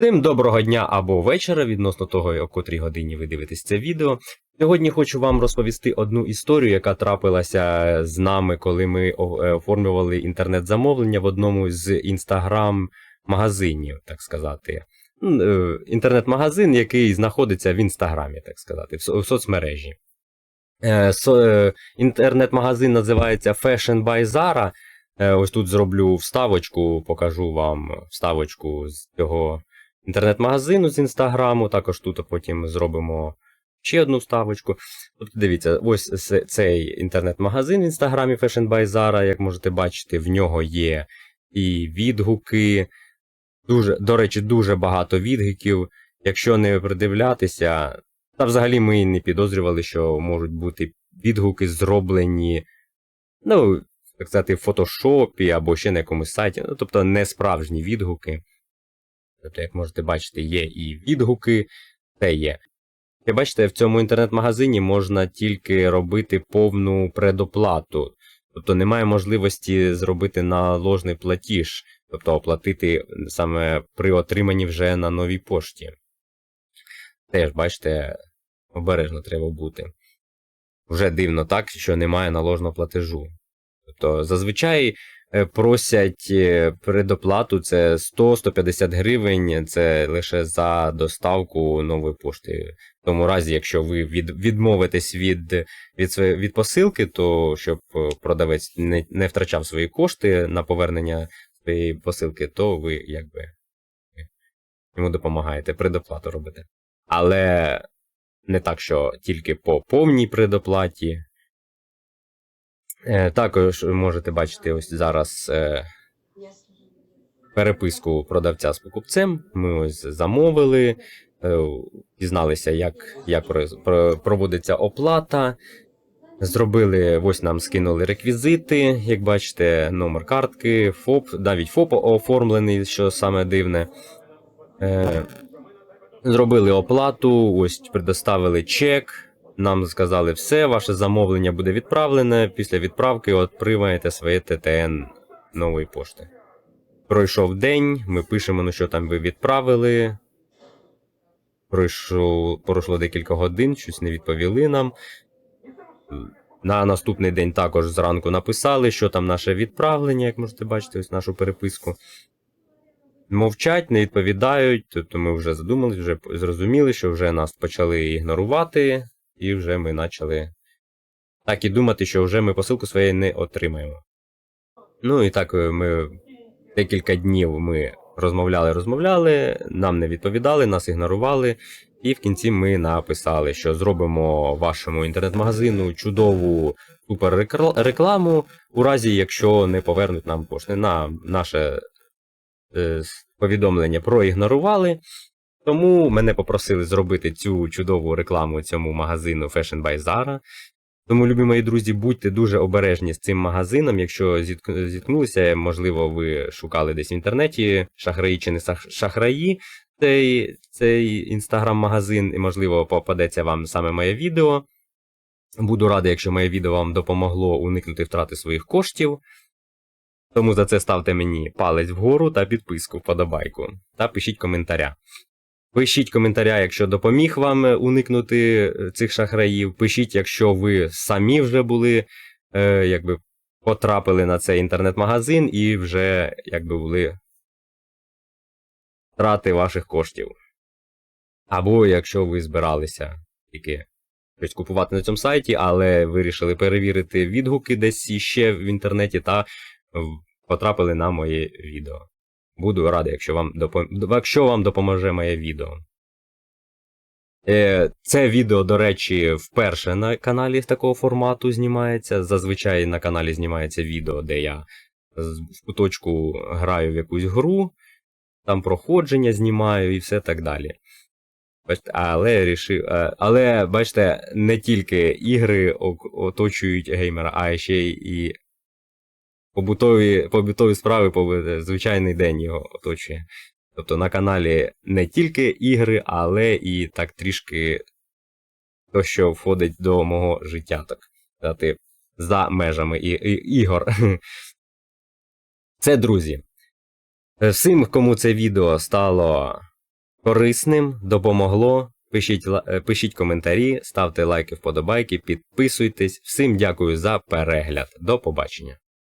Всім доброго дня або вечора, відносно того, о котрій годині ви дивитесь це відео. Сьогодні хочу вам розповісти одну історію, яка трапилася з нами, коли ми е, оформлювали інтернет-замовлення в одному з інстаграм-магазинів, так сказати. Е, Інтернет-магазин, який знаходиться в інстаграмі, так сказати, в соцмережі. Е, Інтернет-магазин називається Fashion by Zara. Ось тут зроблю вставочку, покажу вам вставочку з цього інтернет-магазину з інстаграму. Також тут потім зробимо ще одну вставочку. От дивіться, ось цей інтернет-магазин в інстаграмі Fashion by Zara, як можете бачити, в нього є і відгуки. Дуже, до речі, дуже багато відгуків. Якщо не придивлятися, та взагалі ми не підозрювали, що можуть бути відгуки зроблені, ну, так сказати, в фотошопі або ще на якомусь сайті. Ну, тобто не справжні відгуки. Тобто, як можете бачити, є і відгуки, те є. Як бачите, в цьому інтернет-магазині можна тільки робити повну предоплату. Тобто немає можливості зробити наложний платіж, тобто оплатити саме при отриманні вже на новій пошті. Теж, бачите, обережно треба бути. Вже дивно так, що немає наложного платежу. Тобто зазвичай просять е, предоплату це 100-150 гривень, це лише за доставку нової пошти. В тому разі, якщо ви від, відмовитесь від, від, від посилки, то щоб е, продавець не, не втрачав свої кошти на повернення своєї посилки, то ви якби йому допомагаєте, предоплату робите. Але не так, що тільки по повній предоплаті. Е, Також можете бачити ось зараз е, переписку продавця з покупцем. Ми ось замовили, е, дізналися, як, як про- про- проводиться оплата. Зробили, ось нам скинули реквізити, як бачите, номер картки, ФОП, навіть ФОП оформлений, що саме дивне. Зробили оплату, ось предоставили чек. Нам сказали, все, ваше замовлення буде відправлене. Після відправки отримаєте своє ТТН нової пошти. Пройшов день, ми пишемо, ну що там ви відправили. Пройшло, пройшло декілька годин, щось не відповіли нам. На наступний день також зранку написали, що там наше відправлення, як можете бачити, ось нашу переписку. Мовчать, не відповідають, тобто ми вже задумались, вже зрозуміли, що вже нас почали ігнорувати, і вже ми почали так і думати, що вже ми посилку своєї не отримаємо. Ну і так е, ми декілька днів ми розмовляли, розмовляли, нам не відповідали, нас ігнорували. І в кінці ми написали, що зробимо вашому інтернет-магазину чудову суперрекламу, у разі, якщо не повернуть нам кошти. На наше е, повідомлення проігнорували. Тому мене попросили зробити цю чудову рекламу цьому магазину Fashion by Zara. Тому, любі мої друзі, будьте дуже обережні з цим магазином. Якщо зіткнулися, можливо, ви шукали десь в інтернеті шахраї чи не шахраї цей, цей інстаграм-магазин, і, можливо, попадеться вам саме моє відео. Буду радий, якщо моє відео вам допомогло уникнути втрати своїх коштів. Тому за це ставте мені палець вгору та підписку, вподобайку. Та пишіть коментаря. Пишіть коментаря, якщо допоміг вам е, уникнути е, цих шахраїв. Пишіть, якщо ви самі вже були, е, якби потрапили на цей інтернет-магазин і вже якби були втрати ваших коштів. Або якщо ви збиралися тільки щось купувати на цьому сайті, але вирішили перевірити відгуки десь іще в інтернеті та потрапили на моє відео. Буду радий, якщо вам, допом... якщо вам допоможе моє відео. Е, Це відео, до речі, вперше на каналі такого формату знімається. Зазвичай на каналі знімається відео, де я в куточку граю в якусь гру, там проходження знімаю і все так далі. Але рішив. е, Але бачите, не тільки ігри оточують геймера, а ще і побутові, побутові справи, побу- звичайний день його оточує. Тобто на каналі не тільки ігри, але і так трішки то, що входить до мого життя, так сказати, за межами і, і, ігор. Це друзі. Всім, кому це відео стало корисним, допомогло. Пишіть, е, пишіть коментарі, ставте лайки, вподобайки, підписуйтесь. Всім дякую за перегляд. До побачення.